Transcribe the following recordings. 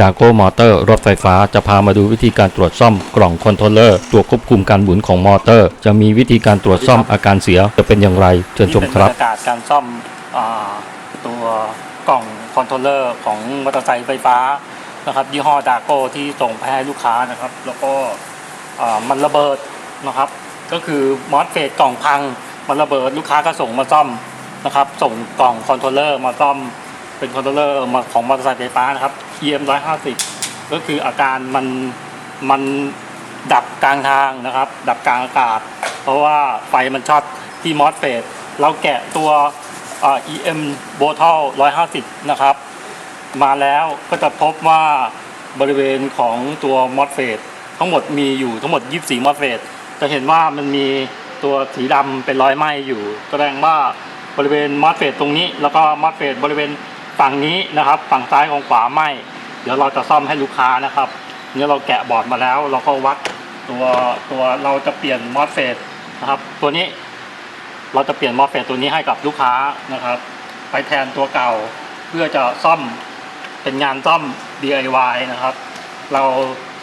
ดาโก้มอเตอร์รถไฟฟ้าจะพามาดูวิธีการตรวจซ่อมกล่องคอนโทรลเลอร์ตัวควบคุมการหมุนของมอเตอร์ จะมีวิธีการตรวจซ่อมอาการเสียจะเป็นอย่างไรเชิญชมครับนี่เป็นบรรยากาศการซ่อมอาตัวกล่องคอนโทรลเลอร์ของมอเตอร์ไซค์ไฟฟ้านะครับยี่ห้อดาโก้ที่ส่งไปให้ลูกค้านะครับ แล้วก็อ่ามันระเบิดนะครับ ก็คือมอสเฟตกล่องพังมันระเบิดลูกค้าก็ส่งมาซ่อมนะครับ ส่งกล่องคอนโทรลเลอร์มาซ่อม เป็นคอนโทรลเลอร์ของมอเตอร์ไซค์ไฟฟ้านะครับ EM 150 ก็คืออาการมันมันดับกลางทางนะครับ ดับกลางอากาศ เพราะว่าไฟมันช็อตที่มอสเฟตเราแกะตัว EM b o t l 150 นะครับ มาแล้วก็จะพบว่าบริเวณของตัวมอสเฟตทั้งหมดมีอยู่ทั้งหมด 24 มอสเฟตจะเห็นว่ามันมีตัวสีดำเป็นรอยไหม้อยู่ แสดงว่าบริเวณมอสเฟตตรงนี้ แล้วก็มอสเฟตบริเวณ ฝั่งนี้นะครับ ฝั่งซ้ายของขวาไหมเดี๋ยวเราจะซ่อมให้ลูกค้านะครับเนี่ยเราแกะบอร์ดมาแล้ว เราก็วัดตัวตัวเราจะเปลี่ยนมอสเฟตนะครับ ตัวนี้เราจะเปลี่ยนมอสเฟตตัวนี้ให้กับลูกค้านะครับ ไปแทนตัวเก่าเพื่อจะซ่อมเป็นงานซ่อม DIY นะครับ เรา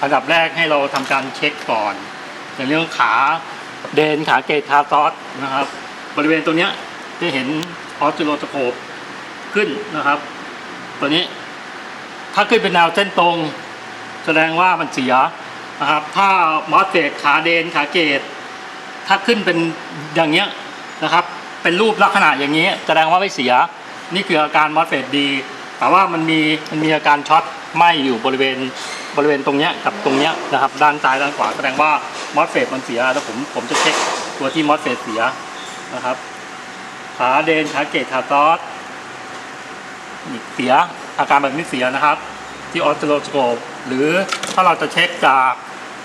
อันดับแรกให้เราทำการเช็คก่อนในเรื่องขาเดนขาเกตขาซอสนะครับ บริเวณตัวเนี้ยจะเห็นออสซิโลสโคป ขึ้นนะครับ ตัวนี้ ถ้าขึ้นเป็นแนวเส้นตรง แสดงว่ามันเสียนะครับ ถ้ามอสเฟตขาเดนขาเกต ถ้าขึ้นเป็นอย่างเงี้ยนะครับ เป็นรูปลักษณะอย่างนี้ แสดงว่าไม่เสีย นี่คืออาการมอสเฟตดี แต่ว่ามันมีมันมีอาการช็อตไหมอยู่บริเวณบริเวณตรงเนี้ยกับตรงเนี้ยนะครับ ด้านซ้ายด้านขวาแสดงว่ามอสเฟตมันเสียแล้วผมผมจะเช็คตัวที่มอสเฟตเสียนะครับ ขาเดนขาเกตขาซอส เสียอาการแบบนี้เสียนะครับ ที่ออสซิโลสโคปหรือถ้าเราจะเช็คจาก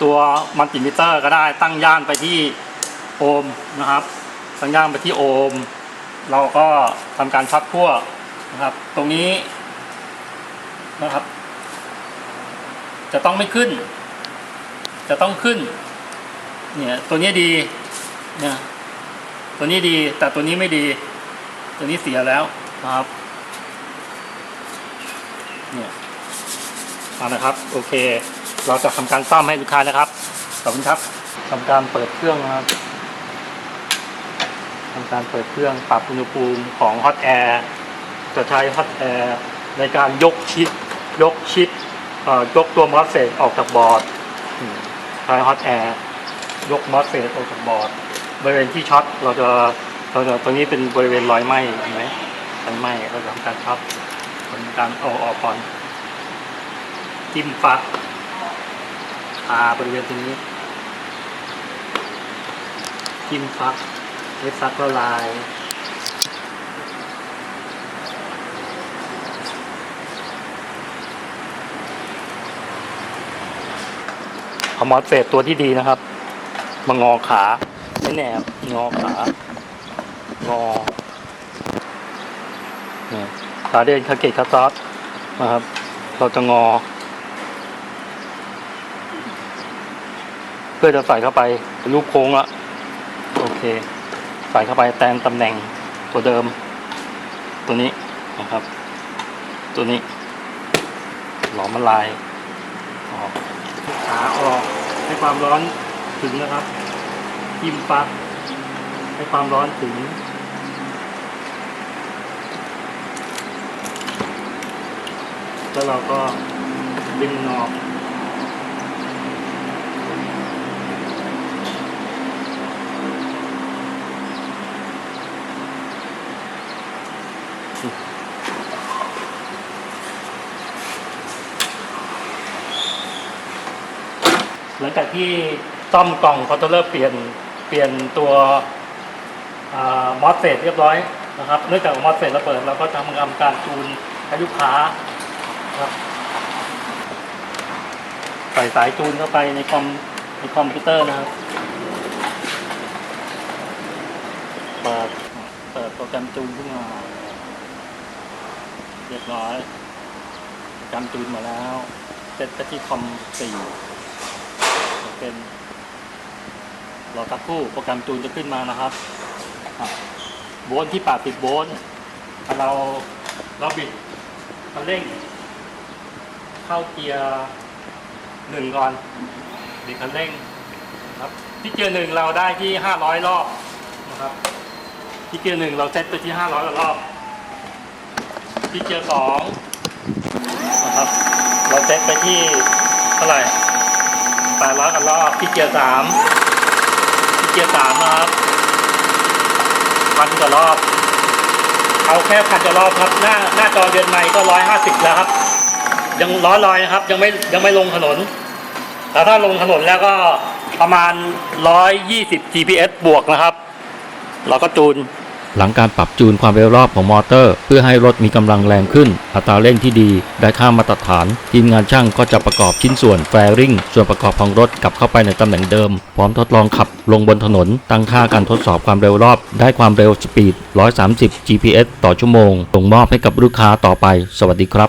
ตัวมัลติมิเตอร์ก็ได้ตั้งย่านไปที่โอห์มนะครับ ตั้งย่านไปที่โอห์มเราก็ทำการช็อตขั้วนะครับ ตรงนี้นะครับ จะต้องไม่ขึ้น จะต้องขึ้นเนี่ยตัวนี้ดีเนี่ยตัวนี้ดีแต่ตัวนี้ไม่ดี ตัวนี้เสียแล้วนะครับ เนี่ยเอานะครับ โอเค เราจะทำการซ่อมให้ลูกค้านะครับขอบคุณครับทำการเปิดเครื่องนะครับทำการเปิดเครื่องปรับอุณหภูมิของฮอตแอร์จะใช้ฮอตแอร์ในการยกชิดยกชิดเอ่อยกตัวมอสเฟตออกจากบอร์ดใช้ฮอตแอร์ยกมอสเฟตออกจากบอร์ดบริเวณที่ช็อตเราจะเราจะตรงนี้เป็นบริเวณรอยไหม้เห็นไหมรอยไหม้เราจะทำการช็อต ทำการเอออกก่อนจิ้มฟักทาบริเวณตรงนี้ จิ้มฟักเล็บฟักละลายเอามอสเฟตตัวที่ดีนะครับ มางอขาไม่แนบงอขางอเนี่ย ขาเดินคาเกตคาซอสนะครับ เราจะงอ เพื่อจะใส่เข้าไปเป็นรูปโค้งละโอเค ใส่เข้าไปแทนตำแหน่งตัวเดิม ตัวนี้นะครับ ตัวนี้ หลอมละลายออกขาออกให้ความร้อนถึงนะครับจิ้มปักให้ความร้อนถึง แล้วเราก็ดึงนอกหลังจากที่ซ่อมกล่องคอนโทรลเลอร์เปลี่ยนเปลี่ยนตัวมอสเฟตเรียบร้อยนะครับ เนื่องจากมอสเฟตระเบิดเราก็ทำการจูนให้ลูกค้านะครับ ใส่สายจูนเข้าไปในคอมในคอมพิวเตอร์นะครับ เปิด เปิดโปรแกรมจูนขึ้นมา เรียบร้อย โปรแกรมจูนมาแล้วเซตไปที่คอมสี่เป็นรอสักครู่โปรแกรมจูนจะขึ้นมานะครับโวลต์ที่80โวลต์เราเราบิดคันเร่ง เข้าเกียร์ หนึ่งก่อนดีดคันเร่งครับที่เกียร์หนึ่งเราได้ที่ห้าร้อยรอบนะครับ ที่เกียร์หนึ่งเราเซตไปที่ห้าร้อยรอบ ที่เกียร์สองนะครับเราเซตไปที่เท่าไหร่แปดร้อยกันรอบที่เกียร์สามที่เกียร์สามนะครับพันกว่ารอบ เอาแค่พันกว่ารอบครับ หน้าหน้าจอเดือนใหม่ก็ร้อยห้าสิบแล้วครับ ยังร้อลอยนะครับ ยังไม่ยังไม่ลงถนน แต่ถ้าลงถนนแล้วก็ประมาณร้อยยี่สิบ GPS บวกนะครับ เราก็จูน หลังการปรับจูนความเร็วรอบของมอเตอร์ เพื่อให้รถมีกำลังแรงขึ้น อัตราเร่งที่ดีได้ค่ามาตรฐาน ทีมงานช่างก็จะประกอบชิ้นส่วนแฟริงส่วนประกอบของรถกลับเข้าไปในตำแหน่งเดิม พร้อมทดลองขับลงบนถนน ตั้งค่าการทดสอบความเร็วรอบ ได้ความเร็วสปีด 130 GPS ต่อชั่วโมงส่งมอบให้กับลูกค้าต่อไป สวัสดีครับ